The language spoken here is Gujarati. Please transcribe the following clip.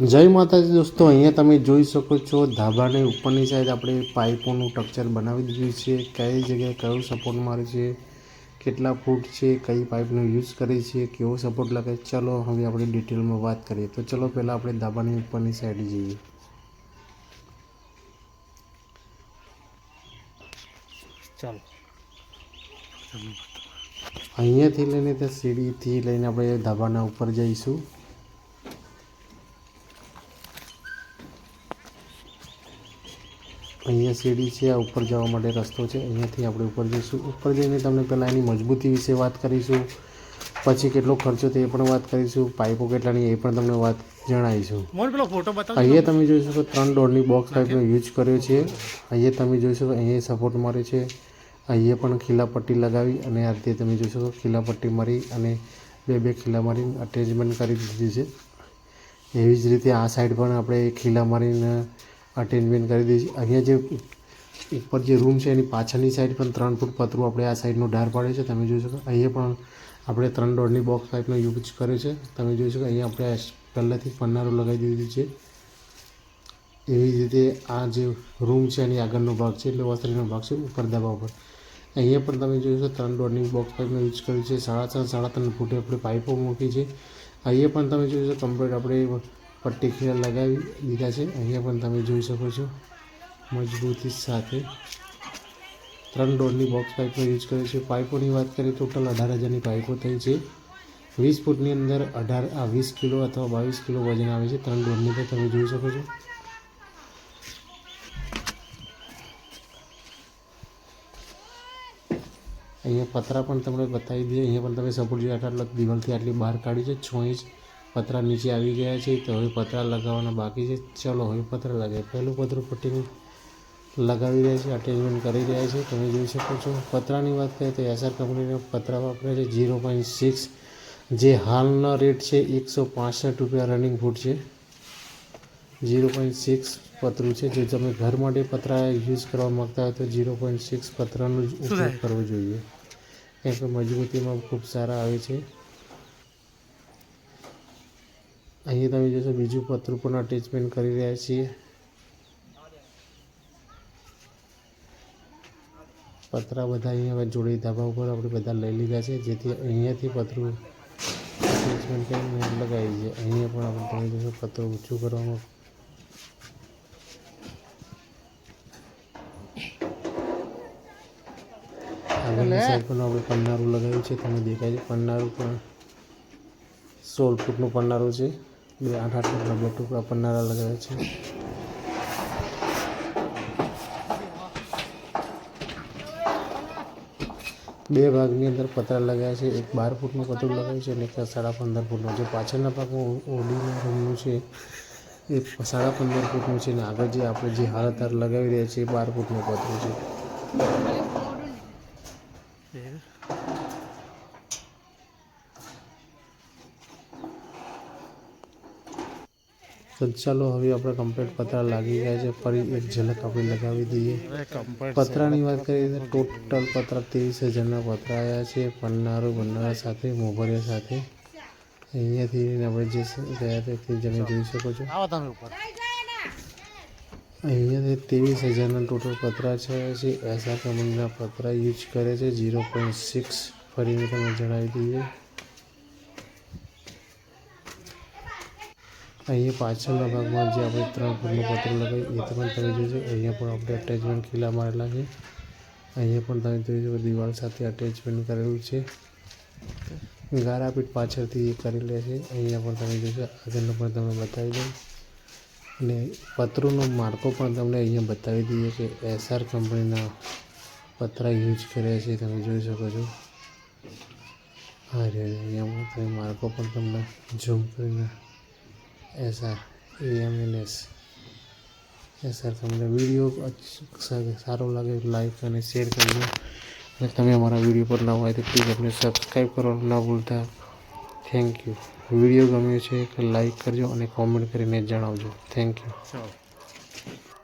જય માતાજી દોસ્તો અહીંયા તમે જોઈ શકો છો ધાબાની ઉપરની સાઈડ આપણે પાઇપોનું સ્ટ્રક્ચર બનાવી દીધું છે. કઈ જગ્યાએ કયો સપોર્ટ મારે છે કેટલા ફૂટ છે કઈ પાઇપનો યુઝ કરીએ છીએ કેવો સપોર્ટ લાગે ચલો હવે આપણે ડિટેલમાં વાત કરીએ. તો ચલો પહેલાં આપણે ધાબાની ઉપરની સાઈડ જઈએ. ચાલો. અહીંયાથી લઈને ત્યાં સીડીથી લઈને આપણે ધાબાના ઉપર જઈશું. અહીંયા સીડી છે આ ઉપર જવા માટે રસ્તો છે. અહીંયાથી આપણે ઉપર જઈશું. ઉપર જઈને તમને પહેલાં એની મજબૂતી વિશે વાત કરીશું. પછી કેટલો ખર્ચો તે પણ વાત કરીશું. પાઇપો કેટલાની એ પણ તમને વાત જણાવીશું. અહીંયા તમે જોઈ શકો ત્રણ દોઢની બોક્સ પાઇપનો યુઝ કર્યો છે. અહીંયા તમે જોઈ શકો અહીંયા સપોર્ટ મારે છે. અહીંયા પણ ખીલા પટ્ટી લગાવી અને આ રીતે તમે જોઈ શકો ખીલા પટ્ટી મારી અને બે બે ખીલા મારીને અટેચમેન્ટ કરી દીધી છે. એવી જ રીતે આ સાઈડ પણ આપણે ખીલા મારીને અટેચમેન્ટ કરી દીધી છીએ અહીંયા જે ઉપર જે રૂમ છે, એની પાછળની સાઈડ પણ ત્રણ ફૂટ પતરું આપણે આ સાઈડનો ડાર પાડ્યું છે, તમે જોઈ શકો. અહીંયા પણ આપણે ત્રણ દોઢની બોક્સ પાઇપનો યુઝ કર્યો છે. તમે જોઈ શકો, અહીંયા આપણે પહેલાંથી પન્નારું લગાવી દીધું છે. એવી રીતે આ જે રૂમ છે, એની આગળનો ભાગ છે, એટલે વસ્ત્રીનો ભાગ છે, ઉપર દબા પર. અહીંયા પણ તમે જોઈ શકો, ત્રણ દોઢની બોક્સ પાઇપનો યુઝ કર્યું છે. સાડા ત્રણ સાડા ત્રણ ફૂટે આપણે પાઇપો મૂકી છે. અહીંયા પણ તમે જોઈ શકો કમ્પ્લીટ આપણે પટ્ટી ખીલા લગાવી દીધા છે. અહીંયા પણ તમે જોઈ શકો છો. મજબૂતી સાથે ત્રણ ડોરની બોક્સ પાઇપનો યુઝ કર્યો છે. પાઇપોની વાત કરીએ ટોટલ અઢાર હજારની પાઇપો થઈ છે. વીસ ફૂટની અંદર અઢાર, આ વીસ કિલો અથવા બાવીસ કિલો વજન આવે છે ત્રણ ડોરની તો તમે જોઈ શકો છો. અહીંયા પતરા પણ તમને બતાવી દઈએ. અહીંયા પણ તમે સપોર્ટ જોઈએ આટલા દિવાલથી આટલી બહાર કાઢી છે. છ ઇંચ પતરા નીચે આવી ગયા છે તો હવે પતરા લગાવવાના બાકી છે. ચલો હવે પતરા લગાવીએ. પહેલું પતરું પટ્ટીનું લગાવી રહ્યા છે અટેચમેન્ટ કરી રહ્યા છે. તમે જોઈ શકો છો પતરાની વાત કરીએ તો એસઆર કંપનીના પતરા વાપરે છે ઝીરો પોઈન્ટ સિક્સ. જે હાલનો રેટ છે એકસો પાસઠ રૂપિયા રનિંગ ફૂટ છે. ઝીરો પોઈન્ટ સિક્સ પતરું છે. જો તમે ઘર માટે પતરા યુઝ કરવા માગતા હોય તો ઝીરો પોઈન્ટ સિક્સ પતરાનો જ ઉપયોગ કરવો જોઈએ. કેમ કે મજબૂતીમાં ખૂબ સારા આવે છે. અહીંયા તમે જોશો બીજું પતરું પણ અટેચમેન્ટ કરી રહ્યા છીએ. પતરા બધા અહીંયા જોડે ધાબા ઉપર આપણે બધા લઈ લીધા છે. જેથી અહીંયાથી પતરું અટેચમેન્ટ કરીને લગાવી છે અહીંયા પણ આપણે તમે જોશો પતરું ઊંચું કરવામાં આગળની સાઈડ પણ આપણે પન્નારું લગાવ્યું છે. તમે દેખાય છે પન્નારું પણ સોળ ફૂટનું પન્નારું છે. બે આઠ આઠ ટુકડા બે ટુકડા પન્નારા લગાવ્યા છે. બે ભાગની અંદર પતરા લગાવ્યા છે. એક બાર ફૂટનું પતરું લગાવ્યું છે અને એક સાડા પંદર ફૂટનું જે પાછળના ભાગમાં ઓડીના રૂમનું છે. એ સાડા પંદર ફૂટનું છે અને આગળ જે આપણે જે હાર અત્યારે લગાવી રહ્યા છીએ એ બાર ફૂટનું પતરું છે. તો ચાલો હવે આપણે કમ્પ્લીટ પતરા લાગી ગયા છે. ફરી એક ઝલક આપણે લગાવી દઈએ. પતરાની વાત કરીએ તો ટોટલ પતરા ત્રેવીસ હજારના પતરા આવ્યા છે. પન્નારો બંનારા સાથે મોભરિયા સાથે. અહીંયાથી આપણે જે ગયા હતા તે તમે જોઈ શકો છો. અહીંયાથી ત્રેવીસ હજારના ટોટલ પતરા છે છે. એસઆર કંપનીના પતરા યુઝ કરે છે. ઝીરો પોઈન્ટ સિક્સ ફરીને તમે જણાવી દઈએ. અહીંયા પાછળના ભાગમાં જે આપણે ત્રણ ફૂટનું પત્ર લગાવી, એ પણ તમે જોજો. અહીંયા પણ આપણે અટેચમેન્ટ ખીલા મારેલા છે. અહીંયા પણ તમે શકો દિવાલ સાથે અટેચમેન્ટ કરેલું છે. ગારાપીઠ પાછળથી એ કરેલી છે. અહીંયા પણ તમે જોશો આગળનું પણ તમને બતાવી દઉં. અને પત્રોનો માળખો પણ તમને અહીંયા બતાવી દઈએ કે એસઆર કંપનીના પતરા યુઝ કર્યા છે. તમે જોઈ શકો છો. હા રે અહીંયા તમે માળખો પણ તમને ઝૂમ કરીને એસઆર એસ એસઆર તમને વીડિયો સારો લાગે લાઈક અને શેર કરજો અને તમે અમારા વીડિયો પર નવા હોય તો પ્લીઝ અમને સબસ્ક્રાઈબ કરવાનું ના ભૂલતા થેન્ક યુ વીડિયો ગમ્યો છે લાઈક કરજો અને કોમેન્ટ કરીને જણાવજો થેન્ક યુ